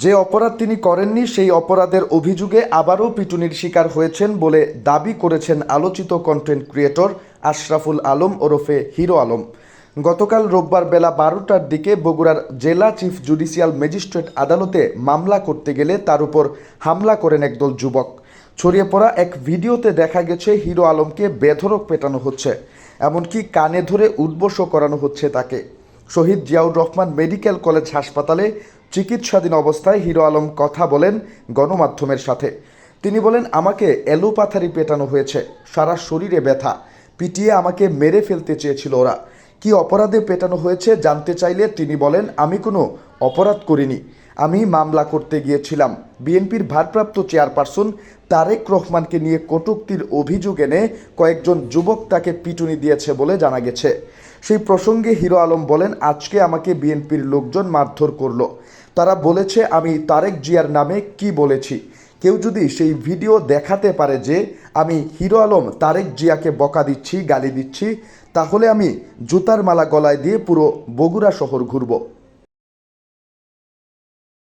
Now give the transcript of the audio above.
যে অপরাধ তিনি করেননি, সেই অপরাধের অভিযোগে আবারও পিটুনির শিকার হয়েছেন বলে দাবি করেছেন আলোচিত কন্টেন্ট ক্রিয়েটর আশরাফুল আলম ওরফে হিরো আলম। গতকাল রোববার বেলা বারোটার দিকে বগুড়ার জেলা চিফ জুডিশিয়াল ম্যাজিস্ট্রেট আদালতে মামলা করতে গেলে তার উপর হামলা করেন একদল যুবক। ছড়িয়ে পড়া এক ভিডিওতে দেখা গেছে, হিরো আলমকে বেধরক পেটানো হচ্ছে, এমনকি কানে ধরে উদ্বসও করানো হচ্ছে তাকে। শহীদ জিয়াউর রহমান মেডিকেল কলেজ হাসপাতালে চিকিৎসাধীন অবস্থায় হিরো আলম কথা বলেন গণমাধ্যমের সাথে। তিনি বলেন, আমাকে অ্যালোপাথারি পেটানো হয়েছে, সারা শরীরে ব্যথা, পিটিয়ে আমাকে মেরে ফেলতে চেয়েছিল ওরা। কি অপরাধে পেটানো হয়েছে জানতে চাইলে তিনি বলেন, আমি কোনো অপরাধ করিনি। আমি মামলা করতে গিয়েছিলাম। বিএনপির ভারপ্রাপ্ত চেয়ারপারসন তারেক রহমানকে নিয়ে কটূক্তির অভিযোগ এনে কয়েকজন যুবক তাকে পিটুনি দিয়েছে বলে জানা গেছে। সেই প্রসঙ্গে হিরো আলম বলেন, আজকে আমাকে বিএনপির লোকজন মারধর করল। তারা বলেছে, আমি তারেক জিয়ার নামে কি বলেছি। কেউ যদি সেই ভিডিও দেখাতে পারে যে আমি হিরো আলম তারেক জিয়াকে বকা দিচ্ছি, গালি দিচ্ছি, তাহলে আমি জুতার মালা গলায় দিয়ে পুরো বগুড়া শহর ঘুরব।